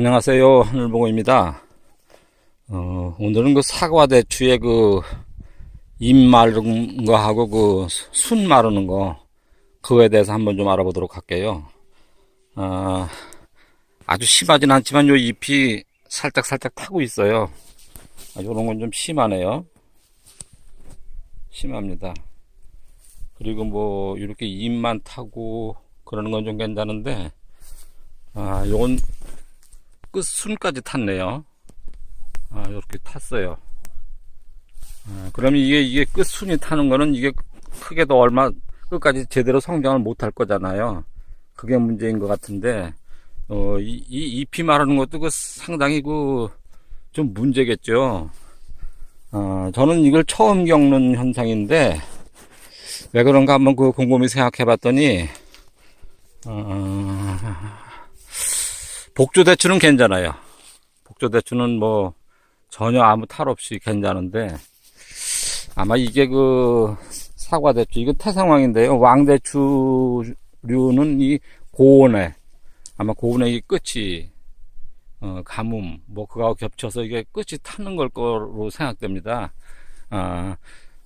안녕하세요. 하늘보고입니다. 어, 오늘은 그 사과 대추의 그, 잎 마른 거 하고 그, 순 마르는 거, 그거에 대해서 한번 좀 알아보도록 할게요. 아, 아주 심하진 않지만 요 잎이 살짝 살짝 타고 있어요. 아, 요런 건 좀 심하네요. 심합니다. 그리고 뭐, 이렇게 잎만 타고, 그러는 건 좀 괜찮은데, 아, 요건 끝 순까지 탔네요. 아, 이렇게 탔어요. 아, 그러면 이게, 이게 끝 순이 타는 거는 이게 크게도 얼마, 끝까지 제대로 성장을 못할 거잖아요. 그게 문제인 것 같은데, 어, 이, 이 잎이 마르는 것도 그 상당히 그, 좀 문제겠죠. 아, 저는 이걸 처음 겪는 현상인데, 왜 그런가 한번 그 곰곰이 생각해 봤더니, 어, 복조대추는 괜찮아요. 복조대추는 뭐 전혀 아무 탈 없이 괜찮은데 아마 이게 그 사과대추 이건 태상황인데요. 왕대추류는 이 고온에 아마 고온의 이 끝이 어, 가뭄 뭐 그거하고 겹쳐서 이게 끝이 타는 걸 거로 생각됩니다. 아,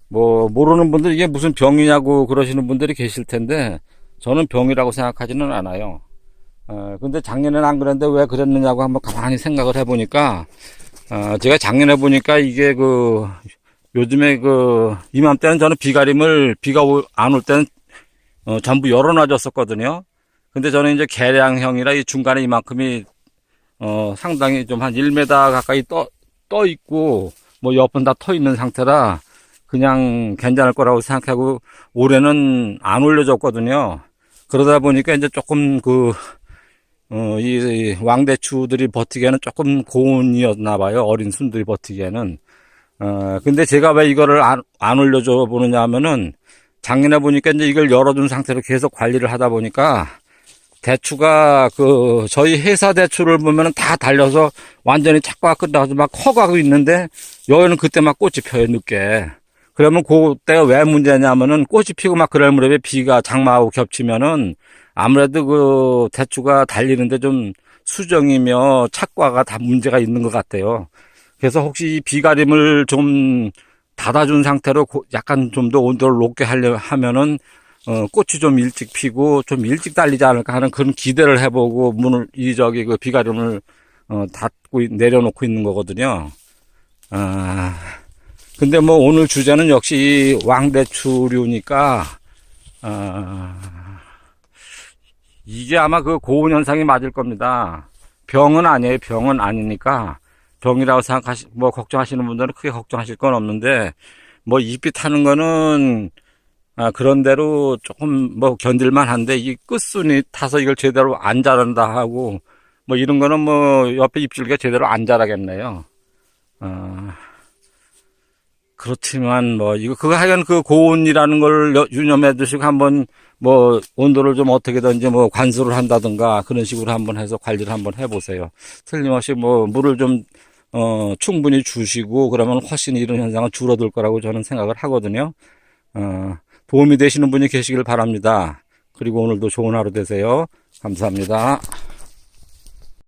뭐 모르는 분들 이게 무슨 병이냐고 그러시는 분들이 계실 텐데 저는 병이라고 생각하지는 않아요. 어, 근데 작년에는 안 그랬는데 왜 그랬느냐고 한번 가만히 생각을 해보니까, 어, 제가 작년에 보니까 이게 그, 요즘에 그, 이맘때는 저는 비가림을, 비가 안 올 때는, 어, 전부 열어놔줬었거든요. 근데 저는 이제 계량형이라 이 중간에 이만큼이, 어, 상당히 좀 한 1m 가까이 떠, 떠 있고, 뭐 옆은 다 터 있는 상태라, 그냥 괜찮을 거라고 생각하고, 올해는 안 올려줬거든요. 그러다 보니까 이제 조금 그, 어, 이 왕대추들이 버티기에는 조금 고온이었나 봐요. 어린 순들이 버티기에는. 어, 근데 제가 왜 이거를 안, 안 올려줘 보느냐 하면은 작년에 보니까 이제 이걸 열어둔 상태로 계속 관리를 하다 보니까 대추가 그 저희 회사 대추를 보면은 다 달려서 완전히 착과 끝나서 막 커가고 있는데 여기는 그때 막 꽃이 펴요 늦게 그러면 그때가 왜 문제냐면은 꽃이 피고 막 그럴 무렵에 비가 장마하고 겹치면은 아무래도 그 대추가 달리는데 좀 수정이며 착과가 다 문제가 있는 것 같아요. 그래서 혹시 이 비가림을 좀 닫아준 상태로 약간 좀 더 온도를 높게 하려 하면은 어, 꽃이 좀 일찍 피고 좀 일찍 달리지 않을까 하는 그런 기대를 해보고 문을 이 저기 그 비가림을 어, 닫고 내려놓고 있는 거거든요. 아 근데 뭐 오늘 주제는 역시 왕대추류니까 아. 이게 아마 그 고온 현상이 맞을 겁니다. 병은 아니에요. 병은 아니니까 병이라고 생각하시 뭐 걱정하시는 분들은 크게 걱정하실 건 없는데 뭐 잎이 타는 거는 아 그런 대로 조금 뭐 견딜만 한데 이 끝순이 타서 이걸 제대로 안 자란다 하고 뭐 이런 거는 뭐 옆에 잎줄기가 제대로 안 자라겠네요. 아 그렇지만 뭐 이거 그거 하여간 그 고온이라는 걸 유념해 두시고 한번 뭐 온도를 좀 어떻게든지 뭐 관수를 한다든가 그런 식으로 한번 해서 관리를 한번 해보세요. 틀림없이 뭐 물을 좀 어, 충분히 주시고 그러면 훨씬 이런 현상은 줄어들 거라고 저는 생각을 하거든요. 어, 도움이 되시는 분이 계시길 바랍니다. 그리고 오늘도 좋은 하루 되세요. 감사합니다.